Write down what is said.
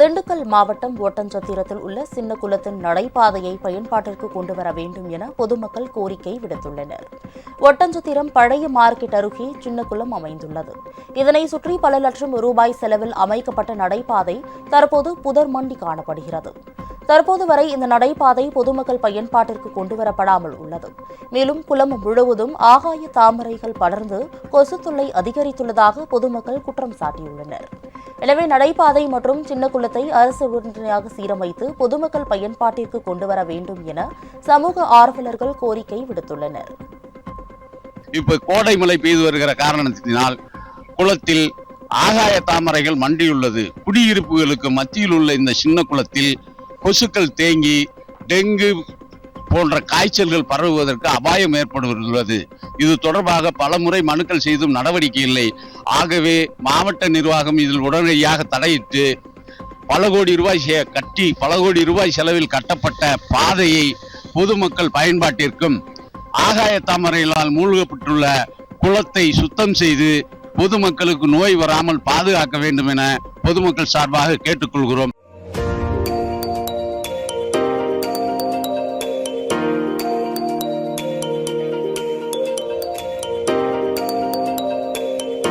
திண்டுக்கல் மாவட்டம் ஒட்டஞ்சத்திரத்தில் உள்ள சின்ன குளத்தின் நடைபாதையை பயன்பாட்டிற்கு கொண்டு வர வேண்டும் என பொதுமக்கள் கோரிக்கை விடுத்துள்ளனர். ஒட்டஞ்சத்திரம் பழைய மார்க்கெட் அருகே சின்னக்குளம் அமைந்துள்ளது. இதனை சுற்றி பல லட்சம் ரூபாய் செலவில் அமைக்கப்பட்ட நடைபாதை தற்போது புதர் மண்டி காணப்படுகிறது. தற்போது வரை இந்த நடைபாதை பொதுமக்கள் பயன்பாட்டிற்கு கொண்டு வரப்படாமல் உள்ளது. மேலும் குளம் முழுவதும் ஆகாய தாமரைகள் படர்ந்து கொசுத்துள்ளை அதிகரித்துள்ளதாக பொதுமக்கள் குற்றம் சாட்டியுள்ளனர். எனவே நடைபாதை மற்றும் சின்ன குளத்தை அரசு உடனடியாக சீரமைத்து பொதுமக்கள் பயன்பாட்டிற்கு கொண்டு வர வேண்டும் என சமூக ஆர்வலர்கள் கோரிக்கை விடுத்துள்ளனர். இப்ப கோடை மழை பெய்து வருகிற காரணத்தினால் குளத்தில் ஆகாய தாமரைகள் மண்டியுள்ளது. குடியிருப்புகளுக்கு மத்தியில் உள்ள இந்த சின்ன குளத்தில் கொசுக்கள் தேங்கி டெங்கு போன்ற காய்ச்சல்கள் பரவுவதற்கு அபாயம் ஏற்படுள்ளது இது தொடர்பாக பலமுறை மனுக்கள் செய்தும் நடவடிக்கை இல்லை. ஆகவே மாவட்ட நிர்வாகம் இதில் உடனடியாக தடையிட்டு பல கோடி ரூபாய் கட்டி பல கோடி ரூபாய் செலவில் கட்டப்பட்ட பாதையை பொதுமக்கள் பயன்பாட்டிற்கும் ஆகாய தாமரைகளால் மூழ்கப்பட்டுள்ள குளத்தை சுத்தம் செய்து பொதுமக்களுக்கு நோய் வராமல் பாதுகாக்க வேண்டும் என பொதுமக்கள் சார்பாக கேட்டுக்கொள்கிறோம்.